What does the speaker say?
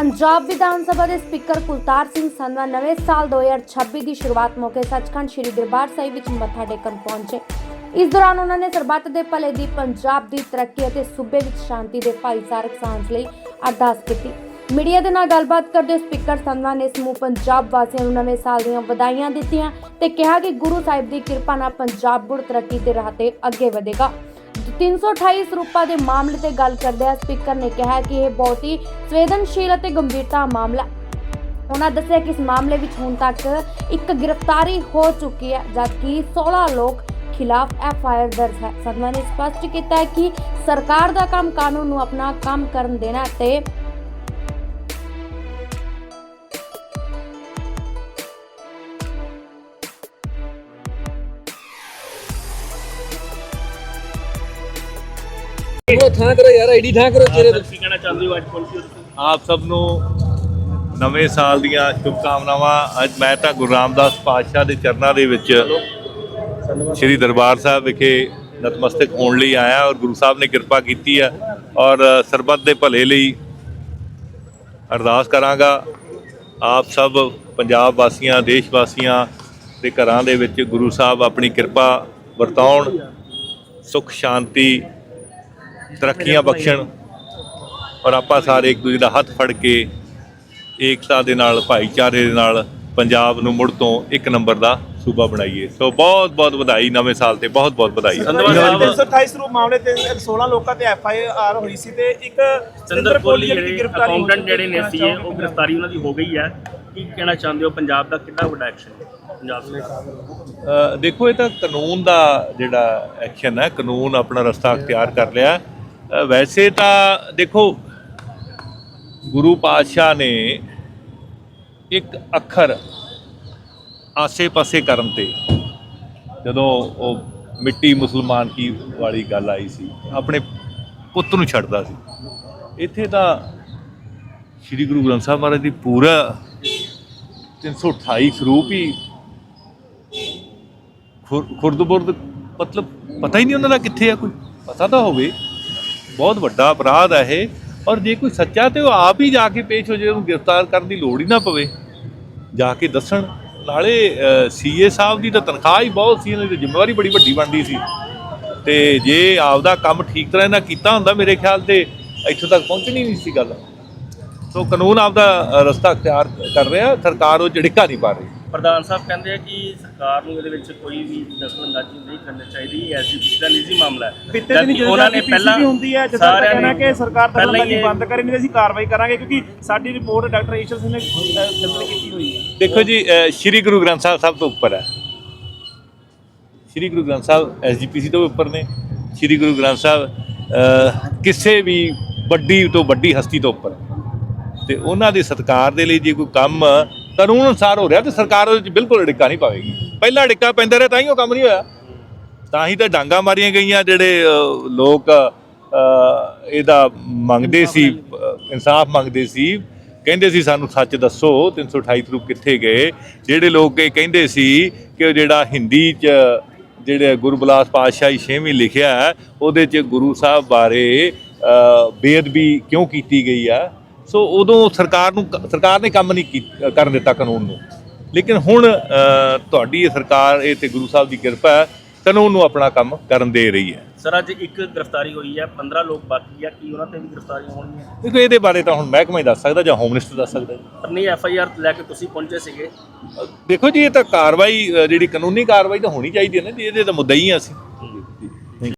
ਪੰਜਾਬ ਵਿਧਾਨ ਸਭਾ ਦੇ ਸਪੀਕਰ ਕੁਲਤਾਰ ਸਿੰਘ ਸੰਧਵਾ ਨਵੇਂ ਸਾਲ 2026 ਦੀ ਸ਼ੁਰੂਆਤ ਮੌਕੇ ਸੱਚਖੰਡ ਸ੍ਰੀ ਦਰਬਾਰ ਸਾਹਿਬ ਵਿੱਚ ਮੱਥਾ ਟੇਕਣ ਪਹੁੰਚੇ। ਇਸ ਦੌਰਾਨ ਉਹਨਾਂ ਨੇ ਸਰਬੱਤ ਦੇ ਭਲੇ ਦੀ ਪੰਜਾਬ ਦੀ ਤਰੱਕੀ ਅਤੇ ਸੂਬੇ ਵਿੱਚ ਸ਼ਾਂਤੀ ਦੇ ਭਾਈਚਾਰਕ ਸਾਂਝ ਲਈ ਅਰਦਾਸ ਕੀਤੀ। ਮੀਡੀਆ ਦੇ ਨਾਲ ਗੱਲਬਾਤ ਕਰਦੇ ਸਪੀਕਰ ਸੰਧਵਾ ਨੇ ਸਮੂਹ ਪੰਜਾਬ ਵਾਸੀਆਂ ਨੂੰ ਨਵੇਂ ਸਾਲ ਦੀਆਂ ਵਧਾਈਆਂ ਦਿੱਤੀਆਂ ਤੇ ਕਿਹਾ ਕਿ ਗੁਰੂ ਸਾਹਿਬ ਦੀ ਕਿਰਪਾ ਨਾਲ ਪੰਜਾਬ ਗੁਰ ਤਰੱਕੀ ਦੇ ਰਾਹ ਤੇ ਅੱਗੇ ਵਧੇਗਾ। 328 ਸਰੂਪਾਂ ਦੇ ਮਾਮਲੇ ਤੇ ਗੱਲ ਕਰਦਿਆਂ ਸਪੀਕਰ ਨੇ ਕਿਹਾ ਕਿ ਇਹ ਬਹੁਤ ਹੀ ਸੰਵੇਦਨਸ਼ੀਲ ਅਤੇ ਗੰਭੀਰਤਾ ਮਾਮਲਾ ਉਹਨਾਂ ਦੱਸਿਆ ਕਿ ਇਸ ਮਾਮਲੇ ਵਿੱਚ ਹੁਣ ਤੱਕ ਇੱਕ ਗ੍ਰਿਫਤਾਰੀ ਹੋ ਚੁੱਕੀ ਹੈ, ਜਦਕਿ 16 ਲੋਕ ਖਿਲਾਫ ਐਫ ਆਈ ਆਰ ਦਰਜ ਹੈ। ਸਦਮਾ ਨੇ ਸਪਸ਼ਟ ਕੀਤਾ ਕਿ ਸਰਕਾਰ ਦਾ ਕੰਮ ਕਾਨੂੰਨ ਨੂੰ ਆਪਣਾ ਕੰਮ ਕਰਨ ਦੇਣਾ ਹੈ ਤੇ ਉਹ ਥਾਂ ਕਰੋ ਯਾਰ ਆਈਡੀ ਥਾਂ ਕਰੋ ਚਿਹਰੇ ਤੇ। ਕੀ ਕਹਿਣਾ ਚਾਹੁੰਦੇ ਹੋ ਅੱਜ ਪਹੁੰਚੇ ਆਪ ਸਭ ਨੂੰ ਨਵੇਂ ਸਾਲ ਦੀਆਂ ਸ਼ੁਭਕਾਮਨਾਵਾਂ। ਅੱਜ ਮੈਂ ਤਾਂ ਗੁਰੂ ਰਾਮਦਾਸ ਪਾਤਸ਼ਾਹ ਦੇ ਚਰਨਾਂ ਦੇ ਵਿੱਚ ਸ੍ਰੀ ਦਰਬਾਰ ਸਾਹਿਬ ਵਿਖੇ ਨਤਮਸਤਕ ਹੋਣ ਲਈ ਆਇਆ ਔਰ ਗੁਰੂ ਸਾਹਿਬ ਨੇ ਕਿਰਪਾ ਕੀਤੀ ਹੈ ਔਰ ਸਰਬੱਤ ਦੇ ਭਲੇ ਲਈ ਅਰਦਾਸ ਕਰਾਂਗਾ। ਆਪ ਸਭ ਪੰਜਾਬ ਵਾਸੀਆਂ ਦੇਸ਼ ਵਾਸੀਆਂ ਦੇ ਘਰਾਂ ਦੇ ਵਿੱਚ ਗੁਰੂ ਸਾਹਿਬ ਆਪਣੀ ਕਿਰਪਾ ਵਰਤਾਉਣ। ਸੁਖ ਸ਼ਾਂਤੀ ਤਰੱਕੀਆਂ ਬਖਸ਼ਣ। ਔਰ ਆਪਾਂ ਸਾਰੇ ਇੱਕ ਦੂਜੇ ਦਾ ਹੱਥ ਫੜ ਕੇ ਏਕਤਾ ਦੇ ਨਾਲ ਭਾਈਚਾਰੇ ਦੇ ਨਾਲ ਪੰਜਾਬ ਨੂੰ ਮੁੜ ਤੋਂ ਇੱਕ ਨੰਬਰ ਦਾ ਸੂਬਾ ਬਣਾਈਏ। ਸੋ ਬਹੁਤ ਬਹੁਤ ਵਧਾਈ ਨਵੇਂ ਸਾਲ ਤੇ ਬਹੁਤ ਬਹੁਤ ਵਧਾਈ। ਸੰਧਵਾ ਸਾਹਿਬ 328 ਰੂਪ ਮਾਮਲੇ ਤੇ 16 ਲੋਕਾਂ ਤੇ ਐਫ ਆਈ ਆਰ ਹੋਈ ਸੀ ਤੇ ਇੱਕ ਚੰਦਰ ਕੋਹਲੀ ਦੀ ਜਿਹੜੇ ਗ੍ਰਿਫਤਾਰੀ ਹੋਈ ਅਕਾਊਂਟੈਂਟ ਜਿਹੜੇ ਨੇ ਕਹਿਣਾ ਸੀਏ ਉਹ ਚਾਹੋਗੇ? ਗ੍ਰਿਫਤਾਰੀ ਉਹਨਾਂ ਦੀ ਹੋ ਗਈ ਹੈ। ਕੀ ਕਹਿਣਾ ਚਾਹੁੰਦੇ ਹੋ? ਪੰਜਾਬ ਦਾ ਕਿੰਨਾ ਵੱਡਾ ਐਕਸ਼ਨ ਹੈ? ਪੰਜਾਬ ਸਰਕਾਰ ਅ, ਦੇਖੋ ਇਹ ਤਾਂ ਕਾਨੂੰਨ ਦਾ ਜਿਹੜਾ ਐਕਸ਼ਨ ਹੈ ਕਾਨੂੰਨ ਆਪਣਾ ਰਸਤਾ ਅਖਤਿਆਰ ਕਰ ਲਿਆ। ਵੈਸੇ ਤਾਂ ਦੇਖੋ, ਗੁਰੂ ਪਾਤਸ਼ਾਹ ਨੇ ਇੱਕ ਅੱਖਰ ਆਸੇ-ਪਾਸੇ ਕਰਨ ਤੇ ਜਦੋਂ ਉਹ ਮਿੱਟੀ ਮੁਸਲਮਾਨ ਕੀ ਵਾਲੀ ਗੱਲ ਆਈ ਸੀ, ਆਪਣੇ ਪੁੱਤ ਨੂੰ ਛੱਡਦਾ ਸੀ। ਇੱਥੇ ਤਾਂ ਸ੍ਰੀ ਗੁਰੂ ਗ੍ਰੰਥ ਸਾਹਿਬ ਮਹਾਰਾਜ ਦੀ ਪੂਰਾ 328 ਸਰੂਪ ਹੀ ਖੁਰ- ਖੁਰਦ-ਬੁਰਦ, ਮਤਲਬ ਪਤਾ ਹੀ ਨਹੀਂ ਉਹਨਾਂ ਦਾ ਕਿੱਥੇ ਆ ਕੋਈ। ਪਤਾ ਤਾਂ ਹੋਵੇ। ਬਹੁਤ ਵੱਡਾ ਅਪਰਾਧ ਹੈ ਇਹ। ਔਰ ਜੇ ਕੋਈ ਸੱਚਾ ਤੇ ਉਹ ਆਪ ਹੀ ਜਾ ਕੇ ਪੇਸ਼ ਹੋ ਜਾਏ ਉਹਨੂੰ ਗ੍ਰਿਫਤਾਰ ਕਰਨ ਦੀ ਲੋੜ ਹੀ ਨਾ ਪਵੇ। ਜਾ ਕੇ ਦੱਸਣ। ਨਾਲੇ ਸੀਏ ਸਾਹਿਬ ਦੀ ਤਾਂ ਤਨਖਾਹ ਹੀ ਬਹੁਤ ਸੀ, ਇਹਨਾਂ ਦੀ ਜ਼ਿੰਮੇਵਾਰੀ ਬੜੀ ਵੱਡੀ ਬਣਦੀ ਸੀ। ਤੇ ਜੇ ਆਪਦਾ ਕੰਮ ਠੀਕ ਤਰ੍ਹਾਂ ਨਾਲ ਕੀਤਾ ਹੁੰਦਾ ਮੇਰੇ ਖਿਆਲ ਤੇ, ਇੱਥੋਂ ਤੱਕ ਪਹੁੰਚਣੀ ਨਹੀਂ ਸੀ ਗੱਲ। ਸੋ ਕਾਨੂੰਨ ਆਪਦਾ ਰਸਤਾ ਅਖਤਿਆਰ ਕਰ ਰਿਹਾ। ਸਰਕਾਰ ਉਹ ਝਿੜਕਾ ਨਹੀਂ ਪਾ ਰਹੀ। ਪ੍ਰਧਾਨ ਸਾਹਿਬ ਕਹਿੰਦੇ ਆ ਕਿ ਸਰਕਾਰ ਨੂੰ ਇਹਦੇ ਵਿੱਚ ਕੋਈ ਵੀ ਦਖਲਅੰਦਾਜ਼ੀ ਨਹੀਂ ਕਰਨੀ ਚਾਹੀਦੀ ਐਸਜੀਪੀਸੀ ਦਾ ਨਿੱਜੀ ਮਾਮਲਾ ਹੈ। ਬੀਤੇ ਦਿਨ ਉਹਨਾਂ ਨੇ ਪਹਿਲਾਂ ਹੁੰਦੀ ਹੈ ਜਦੋਂ ਸਾਰਿਆਂ ਕਹਿਣਾ ਨੇ ਕਿ ਸਰਕਾਰ ਦਖਲਅੰਦਾਜ਼ੀ ਬੰਦ ਕਰੇ ਨਹੀਂ ਅਸੀਂ ਕਾਰਵਾਈ ਕਰਾਂਗੇ ਕਿਉਂਕਿ ਸਾਡੀ ਰਿਪੋਰਟ ਡਾਕਟਰ ਈਸ਼ਰ ਸਿੰਘ ਨੇ ਕੀਤੀ ਹੋਈ ਹੈ। ਦੇਖੋ ਜੀ ਸ਼੍ਰੀ ਗੁਰੂ ਗ੍ਰੰਥ ਸਾਹਿਬ ਸਭ ਤੋਂ ਉੱਪਰ ਹੈ। ਸ਼੍ਰੀ ਗੁਰੂ ਗ੍ਰੰਥ ਸਾਹਿਬ ਐਸਜੀਪੀਸੀ ਤੋਂ ਵੀ ਉੱਪਰ ਨੇ। ਸ਼੍ਰੀ ਗੁਰੂ ਗ੍ਰੰਥ ਸਾਹਿਬ ਕਿਸੇ ਵੀ ਵੱਡੀ ਤੋਂ ਵੱਡੀ ਹਸਤੀ ਤੋਂ ਉੱਪਰ ਹੈ। ਤੇ ਉਹਨਾਂ ਦੇ ਸਤਕਾਰ ਦੇ ਲਈ ਜੇ ਕੋਈ ਕੰਮ ਕਾਨੂੰਨ ਅਨੁਸਾਰ ਹੋ ਰਿਹਾ ਤੇ ਸਰਕਾਰ ਉਹਦੇ ਵਿੱਚ ਬਿਲਕੁਲ ਡਿੱਕਾ ਨਹੀਂ ਪਾਵੇਗੀ। ਪਹਿਲਾਂ ਡਿੱਕਾ ਪੈਂਦਾ ਰਿਹਾ, ਤਾਂ ਹੀ ਉਹ ਕੰਮ ਨਹੀਂ ਹੋਇਆ। ਤਾਂ ਹੀ ਤਾਂ ਡਾਂਗਾ ਮਾਰੀਆਂ ਗਈਆਂ ਜਿਹੜੇ ਲੋਕ ਇਹਦਾ ਮੰਗਦੇ ਸੀ ਇਨਸਾਫ ਮੰਗਦੇ ਸੀ। ਕਹਿੰਦੇ ਸੀ, ਸਾਨੂੰ ਸੱਚ ਦੱਸੋ 328 ਰੂਪ ਕਿੱਥੇ ਗਏ? ਜਿਹੜੇ ਲੋਕ ਇਹ ਕਹਿੰਦੇ ਸੀ ਕਿ ਉਹ ਜਿਹੜਾ ਹਿੰਦੀ ਚ ਜਿਹੜੇ ਗੁਰਬਲਾਸ ਪਾਤਸ਼ਾਹੀ ਛੇਵੀਂ ਲਿਖਿਆ ਉਹਦੇ ਚ ਗੁਰੂ ਸਾਹਿਬ ਬਾਰੇ ਬੇਅਦਬੀ ਕਿਉਂ ਕੀਤੀ ਗਈ ਆ ਸੋ ਉਦੋਂ ਸਰਕਾਰ ਨੂੰ ਸਰਕਾਰ ਨੇ ਕੰਮ ਨਹੀਂ ਕਰਨ ਦਿੱਤਾ ਕਾਨੂੰਨ ਨੂੰ। ਲੇਕਿਨ ਹੁਣ ਤੁਹਾਡੀ ਇਹ ਸਰਕਾਰ ਇਹ ਤੇ ਗੁਰੂ ਸਾਹਿਬ ਦੀ ਕਿਰਪਾ ਹੈ ਕਾਨੂੰਨ ਨੂੰ ਆਪਣਾ ਕੰਮ ਕਰਨ ਦੇ ਰਹੀ ਹੈ। ਸਰ ਅੱਜ ਇੱਕ ਗ੍ਰਿਫਤਾਰੀ ਹੋਈ ਹੈ 15 ਲੋਕ ਬਾਕੀ ਆ ਕੀ ਉਹਨਾਂ ਤੇ ਵੀ ਗ੍ਰਿਫਤਾਰੀਆਂ ਹੋਣਗੀਆਂ? ਦੇਖੋ ਇਹਦੇ ਬਾਰੇ ਤਾਂ ਹੁਣ ਮਹਿਕਮਾ ਹੀ ਦੱਸ ਸਕਦਾ ਜਾਂ ਹੋਮ ਮਿਨਿਸਟਰ ਦੱਸ ਸਕਦਾ। ਪਰ ਨਹੀਂ ਐਫ ਆਈ ਆਰ ਲੈ ਕੇ ਤੁਸੀਂ ਪਹੁੰਚੇ ਸੀਗੇ। ਦੇਖੋ ਜੀ ਇਹ ਤਾਂ ਕਾਰਵਾਈ ਜਿਹੜੀ ਕਾਨੂੰਨੀ ਕਾਰਵਾਈ ਤਾਂ ਹੋਣੀ ਚਾਹੀਦੀ ਹੈ ਨਾ ਜੀ ਇਹਦੇ ਤਾਂ ਮੁੱਦਾ ਹੀ ਹਾਂ ਅਸੀਂ।